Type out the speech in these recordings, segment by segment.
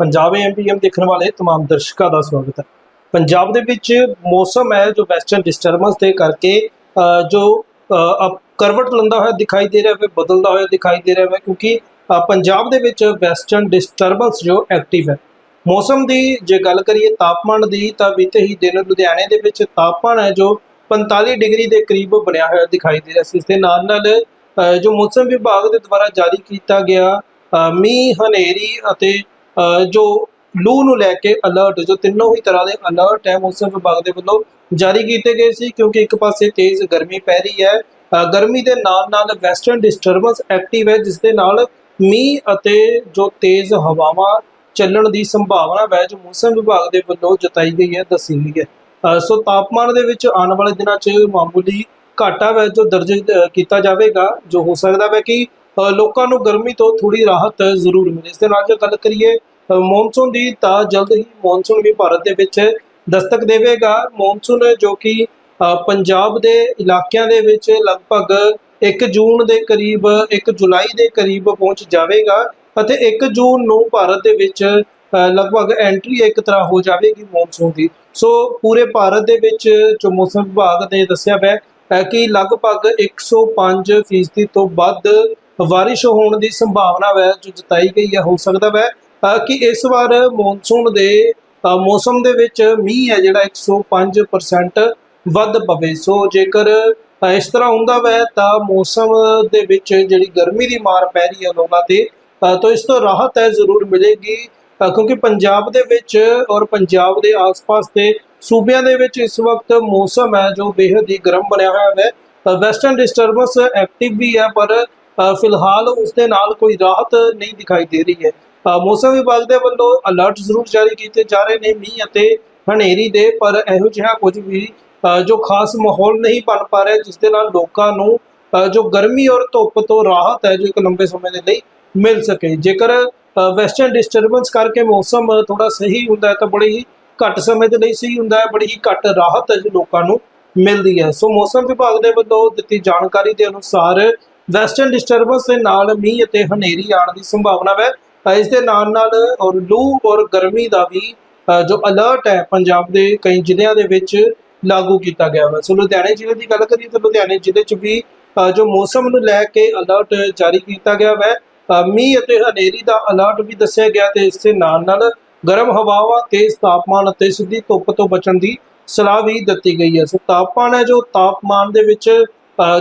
ਪੰਜਾਬ ਐਮਪੀਐਮ ਦੇਖਣ ਵਾਲੇ तमाम ਦਰਸ਼ਕਾਂ ਦਾ ਸਵਾਗਤ ਹੈ ਪੰਜਾਬ ਦੇ ਵਿੱਚ ਮੌਸਮ ਹੈ ਜੋ ਵੈਸਟਰਨ ਡਿਸਟਰਬੈਂਸ ਦੇ ਕਰਕੇ ਅ, ਜੋ ਅ, ਅਪ- ਕਰਵਟ ਲੈਂਦਾ ਹੋਇਆ ਦਿਖਾਈ ਦੇ ਰਿਹਾ ਹੈ ਬਦਲਦਾ ਹੋਇਆ ਦਿਖਾਈ ਦੇ ਰਿਹਾ ਹੈ ਕਿਉਂਕਿ ਅ, ਪੰਜਾਬ ਦੇ ਵਿੱਚ ਵੈਸਟਰਨ ਡਿਸਟਰਬੈਂਸ ਜੋ ਐਕਟਿਵ ਹੈ ਮੌਸਮ ਦੀ ਜੇ ਗੱਲ ਕਰੀਏ ਤਾਪਮਾਨ ਦੀ ਤਾਂ ਬੀਤੇ ਹੀ ਦਿਨ ਲੁਧਿਆਣੇ ਦੇ ਵਿੱਚ ਤਾਪਮਾਨ ਹੈ ਜੋ 45 ਡਿਗਰੀ ਦੇ ਕਰੀਬ ਬਣਿਆ ਹੋਇਆ ਦਿਖਾਈ ਦੇ ਰਿਹਾ ਸੀ ਇਸ ਦੇ ਨਾਲ ਨਾਲ ਅ, ਜੋ ਮੌਸਮ ਵਿਭਾਗ ਦੇ ਦੁਆਰਾ ਜਾਰੀ ਕੀਤਾ ਗਿਆ ਅ, ਮੀਂਹ ਹਨੇਰੀ ਅਤੇ ਅ, ਜੋ ਲੂ ਨੂੰ ਲੈ ਕੇ ਅਲਰਟ ਜੋ ਤਿੰਨੋਂ ਹੀ ਤਰ੍ਹਾਂ ਦੇ ਅਲਰਟ ਹੈ, ਮੌਸਮ ਵਿਭਾਗ ਦੇ ਵੱਲੋਂ ਜਾਰੀ ਕੀਤੇ ਗਏ ਸੀ, ਕਿਉਂਕਿ ਇੱਕ ਪਾਸੇ ਤੇਜ਼ ਗਰਮੀ ਪੈ ਰਹੀ ਹੈ। ਗਰਮੀ ਦੇ ਨਾਲ ਨਾਲ ਵੈਸਟਰਨ ਡਿਸਟਰਬੈਂਸ ਐਕਟਿਵ ਹੈ, ਜਿਸ ਦੇ ਨਾਲ ਮੀਂਹ ਅਤੇ ਜੋ ਤੇਜ਼ ਹਵਾਵਾਂ ਚੱਲਣ ਦੀ ਸੰਭਾਵਨਾ ਹੈ ਜੋ ਮੌਸਮ ਵਿਭਾਗ ਦੇ ਵੱਲੋਂ ਜਤਾਈ ਗਈ ਹੈ, ਦੱਸੀ ਗਈ ਹੈ। ਸੋ ਤਾਪਮਾਨ ਦੇ ਵਿੱਚ ਆਉਣ ਵਾਲੇ ਦਿਨਾਂ 'ਚ ਮਾਮੂਲੀ ਘਾਟਾ ਹੈ ਜੋ ਦਰਜ ਕੀਤਾ ਜਾਵੇਗਾ, ਜੋ ਹੋ ਸਕਦਾ ਹੈ ਕਿ ਲੋਕਾਂ ਨੂੰ ਗਰਮੀ ਤੋਂ ਥੋੜੀ ਰਾਹਤ ਜ਼ਰੂਰ ਮਿਲੇ। ਇਸ ਦੇ ਨਾਲ ਜੇ ਗੱਲ ਕਰੀਏ ਮੌਨਸੂਨ ਦੀ ਤਾਂ ਜਲਦ ਹੀ ਮੌਨਸੂਨ ਵੀ ਭਾਰਤ ਦੇ ਵਿੱਚ ਦਸਤਕ ਦੇਵੇਗਾ। ਮੌਨਸੂਨ ਜੋ ਕਿ ਪੰਜਾਬ ਦੇ ਇਲਾਕਿਆਂ ਦੇ ਵਿੱਚ ਲਗਭਗ 1 ਜੂਨ ਦੇ ਕਰੀਬ 1 ਜੁਲਾਈ ਦੇ ਕਰੀਬ ਪਹੁੰਚ ਜਾਵੇਗਾ ਅਤੇ 1 ਜੂਨ ਨੂੰ ਭਾਰਤ ਦੇ ਵਿੱਚ ਲਗਭਗ ਐਂਟਰੀ ਇੱਕ ਤਰ੍ਹਾਂ ਹੋ ਜਾਵੇਗੀ ਮੌਨਸੂਨ ਦੀ। ਸੋ ਪੂਰੇ ਭਾਰਤ ਦੇ ਵਿੱਚ ਜੋ ਮੌਸਮ ਵਿਭਾਗ ਨੇ ਦੱਸਿਆ ਹੈ ਹੈ ਕਿ ਲਗਭਗ 105 ਫੀਸਦੀ ਤੋਂ ਵੱਧ ਬਾਰਿਸ਼ ਹੋਣ ਦੀ ਸੰਭਾਵਨਾ ਹੈ ਜੋ ਜਤਾਈ ਗਈ ਹੈ, ਹੋ ਸਕਦਾ ਹੈ ਕਿ ਇਸ ਵਾਰ ਮੌਨਸੂਨ ਦੇ ਮੌਸਮ ਦੇ ਵਿੱਚ ਮੀਂਹ ਹੈ ਜਿਹੜਾ 105% ਵੱਧ ਪਵੇ। ਸੋ ਜੇਕਰ ਇਸ ਤਰ੍ਹਾਂ ਹੁੰਦਾ ਵੈ, ਤਾਂ ਮੌਸਮ ਦੇ ਵਿੱਚ ਜਿਹੜੀ ਗਰਮੀ ਦੀ ਮਾਰ ਪੈ ਰਹੀ ਹੈ ਲੋਕਾਂ ਤੇ ਤਾਂ ਇਸ ਤੋਂ ਰਾਹਤ ਹੈ, ਜ਼ਰੂਰ ਮਿਲੇਗੀ। ਕਿਉਂਕਿ ਪੰਜਾਬ ਦੇ ਵਿੱਚ ਔਰ ਪੰਜਾਬ ਦੇ ਆਸ-ਪਾਸ ਦੇ ਸੂਬਿਆਂ ਦੇ ਵਿੱਚ ਇਸ ਵਕਤ ਮੌਸਮ ਹੈ, ਜੋ ਬੇहद ਹੀ ਗਰਮ ਬਣਿਆ ਹੋਇਆ ਹੈ ਵੈਸਟਰਨ ਡਿਸਟਰਬੈਂਸ ਐਕਟਿਵ ਵੀ ਹੈ, ਪਰ ਫਿਲਹਾਲ ਉਸ ਦੇ ਨਾਲ ਕੋਈ ਰਾਹਤ ਨਹੀਂ ਦਿਖਾਈ ਦੇ ਰਹੀ ਹੈ। ਮੌਸਮ ਵਿਭਾਗ ਦੇ ਵੱਲੋਂ ਅਲਰਟ ਜ਼ਰੂਰ ਜਾਰੀ ਕੀਤੇ ਜਾ ਰਹੇ ਨੇ ਮੀਂਹ ਅਤੇ ਹਨੇਰੀ ਦੇ, ਪਰ ਇਹੋ ਜਿਹਾ ਕੁਝ ਵੀ ਜੋ ਖਾਸ ਮਾਹੌਲ ਨਹੀਂ ਬਣ ਪਾ ਰਿਹਾ, ਜਿਸ ਦੇ ਨਾਲ ਲੋਕਾਂ ਨੂੰ ਜੋ ਗਰਮੀ ਔਰ ਧੁੱਪ ਤੋਂ ਰਾਹਤ ਹੈ, ਜੋ ਇੱਕ ਲੰਬੇ ਸਮੇਂ ਦੇ ਲਈ ਮਿਲ ਸਕੇ। ਜੇਕਰ ਵੈਸਟਰਨ ਡਿਸਟਰਬੈਂਸ ਕਰਕੇ ਮੌਸਮ ਥੋੜਾ ਸਹੀ ਹੁੰਦਾ ਹੈ, ਤਾਂ ਬੜੀ ਹੀ ਘੱਟ ਸਮੇਂ ਦੇ ਲਈ ਸਹੀ ਹੁੰਦਾ ਹੈ, ਬੜੀ ਹੀ ਘੱਟ ਰਾਹਤ ਹੈ, ਜੋ ਲੋਕਾਂ ਨੂੰ ਮਿਲਦੀ ਹੈ। ਸੋ ਮੌਸਮ ਵਿਭਾਗ ਦੇ ਵੱਲੋਂ ਦਿੱਤੀ ਜਾਣਕਾਰੀ ਦੇ ਅਨੁਸਾਰ ਵੈਸਟਰਨ ਡਿਸਟਰਬੈਂਸ ਦੇ ਨਾਲ ਮੀਂਹ ਅਤੇ ਹਨੇਰੀ ਆਉਣ ਦੀ ਸੰਭਾਵਨਾ ਹੈ। ਇਸ ਦੇ ਨਾਲ ਨਾਲ ਔਰ ਲੂ ਔਰ ਗਰਮੀ ਦਾ ਵੀ ਜੋ ਅਲਰਟ ਹੈ ਪੰਜਾਬ ਦੇ ਕਈ ਜ਼ਿਲ੍ਹਿਆਂ ਦੇ ਵਿੱਚ ਲਾਗੂ ਕੀਤਾ ਗਿਆ ਹੈ ਸੋ ਲੁਧਿਆਣੇ ਜ਼ਿਲ੍ਹੇ ਦੀ ਗੱਲ ਕਰੀਏ ਤਾਂ ਲੁਧਿਆਣੇ ਜ਼ਿਲ੍ਹੇ 'ਚ ਵੀ ਜੋ ਮੌਸਮ ਨੂੰ ਲੈ ਕੇ ਅਲਰਟ ਜਾਰੀ ਕੀਤਾ ਗਿਆ ਹੈ ਮੀਂਹ ਅਤੇ ਹਨੇਰੀ ਦਾ ਅਲਰਟ ਵੀ ਦੱਸਿਆ ਗਿਆ ਤੇ ਇਸ ਦੇ ਨਾਲ ਨਾਲ ਗਰਮ ਹਵਾਵਾਂ, ਤੇਜ਼ ਤਾਪਮਾਨ ਅਤੇ ਸਿੱਧੀ ਧੁੱਪ ਤੋਂ ਬਚਣ ਦੀ ਸਲਾਹ ਵੀ ਦਿੱਤੀ ਗਈ ਹੈ। ਸੋ ਤਾਪਮਾਨ ਹੈ ਜੋ ਤਾਪਮਾਨ ਦੇ ਵਿੱਚ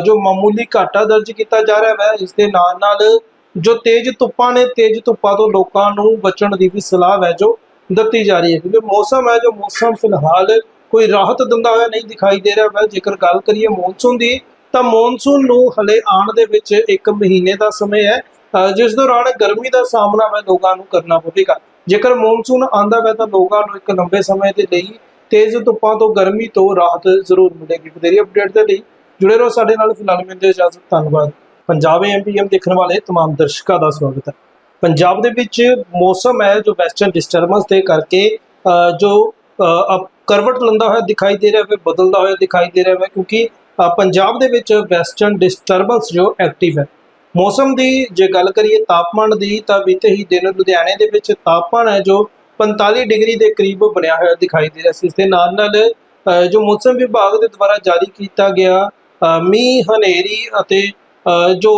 ਜੋ ਮਾਮੂਲੀ ਘਾਟਾ ਦਰਜ ਕੀਤਾ ਜਾ ਰਿਹਾ ਹੈ ਇਸ ਦੇ ਨਾਲ ਨਾਲ ਜੋ ਤੇਜ਼ ਧੁੱਪਾਂ ਨੇ, ਤੇਜ਼ ਧੁੱਪਾਂ ਤੋਂ ਲੋਕਾਂ ਨੂੰ ਬਚਣ ਦੀ ਵੀ ਸਲਾਹ ਹੈ ਜੋ ਦਿੱਤੀ ਜਾ ਰਹੀ ਹੈ। ਕਿਉਂਕਿ ਮੌਸਮ ਹੈ, ਜੋ ਮੌਸਮ ਫਿਲਹਾਲ ਕੋਈ ਰਾਹਤ ਦਿੰਦਾ ਹੋਇਆ ਨਹੀਂ ਦਿਖਾਈ ਦੇ ਰਿਹਾ ਹੈ ਜੇਕਰ ਗੱਲ ਕਰੀਏ ਮੌਨਸੂਨ ਦੀ, ਤਾਂ ਮੌਨਸੂਨ ਨੂੰ ਹਲੇ ਆਉਣ ਦੇ ਵਿੱਚ ਇੱਕ ਮਹੀਨੇ ਦਾ ਸਮਾਂ ਹੈ। ਜਿਸ ਦੌਰਾਨ ਗਰਮੀ ਦਾ ਸਾਹਮਣਾ ਹੈ ਲੋਕਾਂ ਨੂੰ ਕਰਨਾ ਪਵੇਗਾ। ਜੇਕਰ ਮੌਨਸੂਨ ਆਂਦਾ ਹੈ ਤਾਂ ਲੋਕਾਂ ਨੂੰ ਇੱਕ ਲੰਬੇ ਸਮੇਂ ਦੇ ਲਈ ਤੇਜ਼ ਧੁੱਪਾਂ ਤੋਂ ਗਰਮੀ ਤੋਂ ਰਾਹਤ ਜ਼ਰੂਰ ਮਿਲੇਗੀ। ਵਧੇਰੀ ਅਪਡੇਟ ਦੇ ਲਈ ਜੁੜੇ ਰਹੋ ਸਾਡੇ ਨਾਲ ਫਿਲਹਾਲ ਮਿਲਦੇ ਇਜਾਜ਼ਤ, ਧੰਨਵਾਦ। ਪੰਜਾਬ ਐਮਪੀਐਮ ਦੇਖਣ ਵਾਲੇ ਤਮਾਮ ਦਰਸ਼ਕਾਂ ਦਾ ਸਵਾਗਤ ਹੈ। ਪੰਜਾਬ ਦੇ ਵਿੱਚ ਮੌਸਮ ਹੈ ਜੋ ਵੈਸਟਰਨ ਡਿਸਟਰਬੈਂਸ ਦੇ ਕਰਕੇ ਜੋ ਕਰਵਟ ਲੰਦਾ ਹੋਇਆ ਦਿਖਾਈ ਦੇ ਰਿਹਾ ਹੈ ਬਦਲਦਾ ਹੋਇਆ ਦਿਖਾਈ ਦੇ ਰਿਹਾ ਹੈ ਕਿਉਂਕਿ ਪੰਜਾਬ ਦੇ ਵਿੱਚ ਵੈਸਟਰਨ ਡਿਸਟਰਬੈਂਸ ਜੋ ਐਕਟਿਵ ਹੈ। ਮੌਸਮ ਦੀ ਜੇ ਗੱਲ ਕਰੀਏ ਤਾਪਮਾਨ ਦੀ, ਤਾਂ ਬੀਤੇ ਹੀ ਦਿਨ ਲੁਧਿਆਣੇ ਦੇ ਵਿੱਚ ਤਾਪਮਾਨ ਹੈ ਜੋ 45 ਡਿਗਰੀ ਦੇ ਕਰੀਬ ਬਣਿਆ ਹੋਇਆ ਦਿਖਾਈ ਦੇ ਰਿਹਾ ਸੀ। ਇਸ ਦੇ ਨਾਲ ਨਾਲ ਜੋ ਮੌਸਮ ਵਿਭਾਗ ਦੇ ਦੁਆਰਾ ਜਾਰੀ ਕੀਤਾ ਗਿਆ ਮੀਂਹ, ਹਨੇਰੀ ਅਤੇ ਜੋ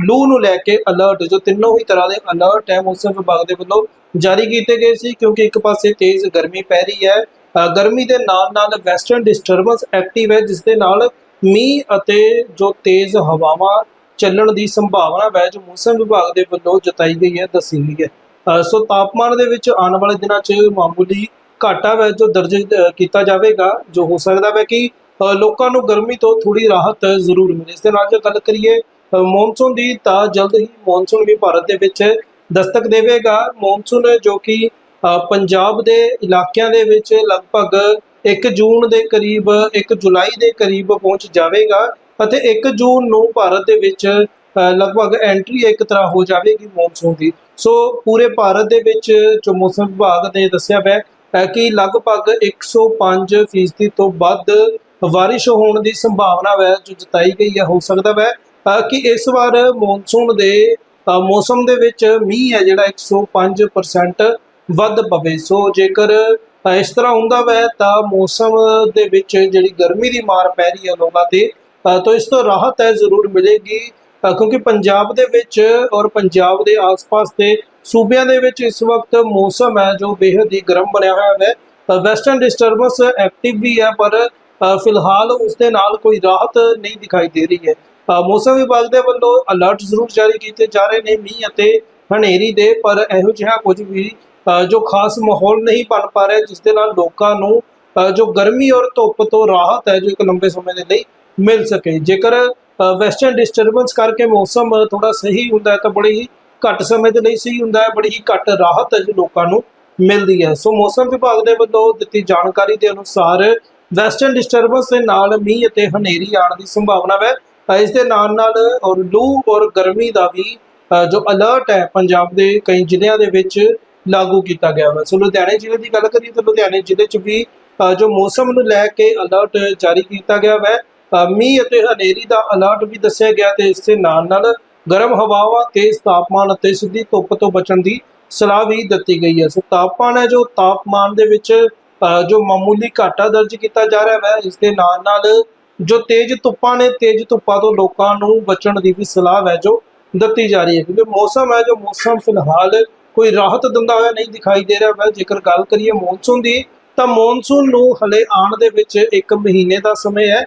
ਲੂ ਨੂੰ ਲੈ ਕੇ ਅਲਰਟ ਜੋ ਤਿੰਨੋਂ ਹੀ ਤਰ੍ਹਾਂ ਦੇ ਅਲਰਟ ਹੈ, ਮੌਸਮ ਵਿਭਾਗ ਦੇ ਵੱਲੋਂ ਜਾਰੀ ਕੀਤੇ ਗਏ ਸੀ, ਕਿਉਂਕਿ ਇੱਕ ਪਾਸੇ ਤੇਜ਼ ਗਰਮੀ ਪੈ ਰਹੀ ਹੈ। ਗਰਮੀ ਦੇ ਨਾਲ ਨਾਲ ਵੈਸਟਰਨ ਡਿਸਟਰਬੈਂਸ ਐਕਟਿਵ ਹੈ, ਜਿਸ ਦੇ ਨਾਲ ਮੀਂਹ ਅਤੇ ਜੋ ਤੇਜ਼ ਹਵਾਵਾਂ ਚੱਲਣ ਦੀ ਸੰਭਾਵਨਾ ਹੈ ਜੋ ਮੌਸਮ ਵਿਭਾਗ ਦੇ ਵੱਲੋਂ ਜਤਾਈ ਗਈ ਹੈ, ਦੱਸੀ ਗਈ ਹੈ। ਸੋ ਤਾਪਮਾਨ ਦੇ ਵਿੱਚ ਆਉਣ ਵਾਲੇ ਦਿਨਾਂ 'ਚ ਮਾਮੂਲੀ ਘਾਟਾ ਹੈ ਜੋ ਦਰਜ ਕੀਤਾ ਜਾਵੇਗਾ, ਜੋ ਹੋ ਸਕਦਾ ਹੈ ਕਿ ਲੋਕਾਂ ਨੂੰ ਗਰਮੀ ਤੋਂ ਥੋੜੀ ਰਾਹਤ ਜ਼ਰੂਰ ਮਿਲੇ। ਇਸ ਦੇ ਨਾਲ ਜੇ ਗੱਲ ਕਰੀਏ ਮੌਨਸੂਨ ਦੀ ਤਾਂ ਜਲਦ ਹੀ ਮੌਨਸੂਨ ਵੀ ਭਾਰਤ ਦੇ ਵਿੱਚ ਦਸਤਕ ਦੇਵੇਗਾ। ਮੌਨਸੂਨ ਜੋ ਕਿ ਪੰਜਾਬ ਦੇ ਇਲਾਕਿਆਂ ਦੇ ਵਿੱਚ ਲਗਭਗ 1 ਜੂਨ ਦੇ ਕਰੀਬ 1 ਜੁਲਾਈ ਦੇ ਕਰੀਬ ਪਹੁੰਚ ਜਾਵੇਗਾ ਅਤੇ 1 ਜੂਨ ਨੂੰ ਭਾਰਤ ਦੇ ਵਿੱਚ ਲਗਭਗ ਐਂਟਰੀ ਇੱਕ ਤਰ੍ਹਾਂ ਹੋ ਜਾਵੇਗੀ ਮੌਨਸੂਨ ਦੀ। ਸੋ ਪੂਰੇ ਭਾਰਤ ਦੇ ਵਿੱਚ ਜੋ ਮੌਸਮ ਵਿਭਾਗ ਨੇ ਦੱਸਿਆ ਹੈ ਹੈ ਕਿ ਲਗਭਗ 105 ਫੀਸਦੀ ਤੋਂ ਵੱਧ ਬਾਰਿਸ਼ ਹੋਣ ਦੀ ਸੰਭਾਵਨਾ ਹੈ ਜੋ ਜਤਾਈ ਗਈ ਹੈ, ਹੋ ਸਕਦਾ ਹੈ ਕਿ ਇਸ ਵਾਰ ਮੌਨਸੂਨ ਦੇ ਮੌਸਮ ਦੇ ਵਿੱਚ ਮੀਂਹ ਹੈ ਜਿਹੜਾ 105% ਵੱਧ ਪਵੇ। ਸੋ ਜੇਕਰ ਇਸ ਤਰ੍ਹਾਂ ਹੁੰਦਾ ਵੈ, ਤਾਂ ਮੌਸਮ ਦੇ ਵਿੱਚ ਜਿਹੜੀ ਗਰਮੀ ਦੀ ਮਾਰ ਪੈ ਰਹੀ ਹੈ ਲੋਕਾਂ ਤੇ ਤਾਂ ਇਸ ਤੋਂ ਰਾਹਤ ਹੈ, ਜ਼ਰੂਰ ਮਿਲੇਗੀ। ਕਿਉਂਕਿ ਪੰਜਾਬ ਦੇ ਵਿੱਚ ਔਰ ਪੰਜਾਬ ਦੇ ਆਸ-ਪਾਸ ਦੇ ਸੂਬਿਆਂ ਦੇ ਵਿੱਚ ਇਸ ਵਕਤ ਮੌਸਮ ਹੈ, ਜੋ ਬੇहद ਹੀ ਗਰਮ ਬਣਿਆ ਹੋਇਆ ਹੈ ਵੈਸਟਰਨ ਡਿਸਟਰਬੈਂਸ ਐਕਟਿਵ ਵੀ ਹੈ, ਪਰ ਫਿਲਹਾਲ ਉਸ ਦੇ ਨਾਲ ਕੋਈ ਰਾਹਤ ਨਹੀਂ ਦਿਖਾਈ ਦੇ ਰਹੀ ਹੈ। ਮੌਸਮ ਵਿਭਾਗ ਦੇ ਵੱਲੋਂ ਅਲਰਟ ਜ਼ਰੂਰ ਜਾਰੀ ਕੀਤੇ ਜਾ ਰਹੇ ਨੇ ਮੀਂਹ ਅਤੇ ਹਨੇਰੀ ਦੇ, ਪਰ ਇਹੋ ਜਿਹਾ ਕੁਝ ਵੀ ਜੋ ਖਾਸ ਮਾਹੌਲ ਨਹੀਂ ਬਣ ਪਾ ਰਿਹਾ, ਜਿਸ ਦੇ ਨਾਲ ਲੋਕਾਂ ਨੂੰ ਜੋ ਗਰਮੀ ਔਰ ਧੁੱਪ ਤੋਂ ਰਾਹਤ ਹੈ, ਜੋ ਇੱਕ ਲੰਬੇ ਸਮੇਂ ਦੇ ਲਈ ਮਿਲ ਸਕੇ। ਜੇਕਰ ਵੈਸਟਰਨ ਡਿਸਟਰਬੈਂਸ ਕਰਕੇ ਮੌਸਮ ਥੋੜਾ ਸਹੀ ਹੁੰਦਾ ਹੈ, ਤਾਂ ਬੜੀ ਹੀ ਘੱਟ ਸਮੇਂ ਦੇ ਲਈ ਸਹੀ ਹੁੰਦਾ ਹੈ, ਬੜੀ ਹੀ ਘੱਟ ਰਾਹਤ ਹੈ, ਜੋ ਲੋਕਾਂ ਨੂੰ ਮਿਲਦੀ ਹੈ। ਸੋ ਮੌਸਮ ਵਿਭਾਗ ਦੇ ਵੱਲੋਂ ਦਿੱਤੀ ਜਾਣਕਾਰੀ ਦੇ ਅਨੁਸਾਰ ਵੈਸਟਰਨ ਡਿਸਟਰਬੈਂਸ ਦੇ ਨਾਲ ਮੀਂਹ ਅਤੇ ਹਨੇਰੀ ਆਉਣ ਦੀ ਸੰਭਾਵਨਾ ਹੈ। ਇਸ ਦੇ ਨਾਲ ਨਾਲ ਔਰ ਲੂ ਔਰ ਗਰਮੀ ਦਾ ਵੀ ਜੋ ਅਲਰਟ ਹੈ ਪੰਜਾਬ ਦੇ ਕਈ ਜ਼ਿਲ੍ਹਿਆਂ ਦੇ ਵਿੱਚ ਲਾਗੂ ਕੀਤਾ ਗਿਆ ਹੈ ਸੋ ਲੁਧਿਆਣੇ ਜ਼ਿਲ੍ਹੇ ਦੀ ਗੱਲ ਕਰੀਏ ਤਾਂ ਲੁਧਿਆਣੇ ਜ਼ਿਲ੍ਹੇ 'ਚ ਵੀ ਜੋ ਮੌਸਮ ਨੂੰ ਲੈ ਕੇ ਅਲਰਟ ਜਾਰੀ ਕੀਤਾ ਗਿਆ ਹੈ ਮੀਂਹ ਅਤੇ ਹਨੇਰੀ ਦਾ ਅਲਰਟ ਵੀ ਦੱਸਿਆ ਗਿਆ ਤੇ ਇਸ ਦੇ ਨਾਲ ਨਾਲ ਗਰਮ ਹਵਾਵਾਂ, ਤੇਜ਼ ਤਾਪਮਾਨ ਅਤੇ ਸਿੱਧੀ ਧੁੱਪ ਤੋਂ ਬਚਣ ਦੀ ਸਲਾਹ ਵੀ ਦਿੱਤੀ ਗਈ ਹੈ। ਸੋ ਤਾਪਮਾਨ ਹੈ ਜੋ ਤਾਪਮਾਨ ਦੇ ਵਿੱਚ ਜੋ ਮਾਮੂਲੀ ਘਾਟਾ ਦਰਜ ਕੀਤਾ ਜਾ ਰਿਹਾ ਹੈ ਇਸ ਦੇ ਨਾਲ ਨਾਲ ਜੋ ਤੇਜ਼ ਧੁੱਪਾਂ ਨੇ, ਤੇਜ਼ ਧੁੱਪਾਂ ਤੋਂ ਲੋਕਾਂ ਨੂੰ ਬਚਣ ਦੀ ਵੀ ਸਲਾਹ ਹੈ ਜੋ ਦਿੱਤੀ ਜਾ ਰਹੀ ਹੈ। ਕਿਉਂਕਿ ਮੌਸਮ ਹੈ, ਜੋ ਮੌਸਮ ਫਿਲਹਾਲ ਕੋਈ ਰਾਹਤ ਦਿੰਦਾ ਹੋਇਆ ਨਹੀਂ ਦਿਖਾਈ ਦੇ ਰਿਹਾ ਹੈ ਜੇਕਰ ਗੱਲ ਕਰੀਏ ਮੌਨਸੂਨ ਦੀ, ਤਾਂ ਮੌਨਸੂਨ ਨੂੰ ਹਲੇ ਆਉਣ ਦੇ ਵਿੱਚ ਇੱਕ ਮਹੀਨੇ ਦਾ ਸਮਾਂ ਹੈ।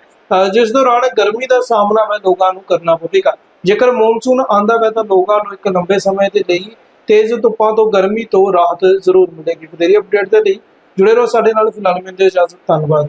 ਜਿਸ ਦੌਰਾਨ ਗਰਮੀ ਦਾ ਸਾਹਮਣਾ ਹੈ ਲੋਕਾਂ ਨੂੰ ਕਰਨਾ ਪਵੇਗਾ। ਜੇਕਰ ਮੌਨਸੂਨ ਆਂਦਾ ਹੈ ਤਾਂ ਲੋਕਾਂ ਨੂੰ ਇੱਕ ਲੰਬੇ ਸਮੇਂ ਦੇ ਲਈ ਤੇਜ਼ ਧੁੱਪਾਂ ਤੋਂ ਗਰਮੀ ਤੋਂ ਰਾਹਤ ਜ਼ਰੂਰ ਮਿਲੇਗੀ। ਵਧੇਰੀ ਅਪਡੇਟ ਦੇ ਲਈ ਜੁੜੇ ਰਹੋ ਸਾਡੇ ਨਾਲ ਫਿਲਹਾਲ ਮਿਲਦੇ ਇਜਾਜ਼ਤ ਧੰਨਵਾਦ।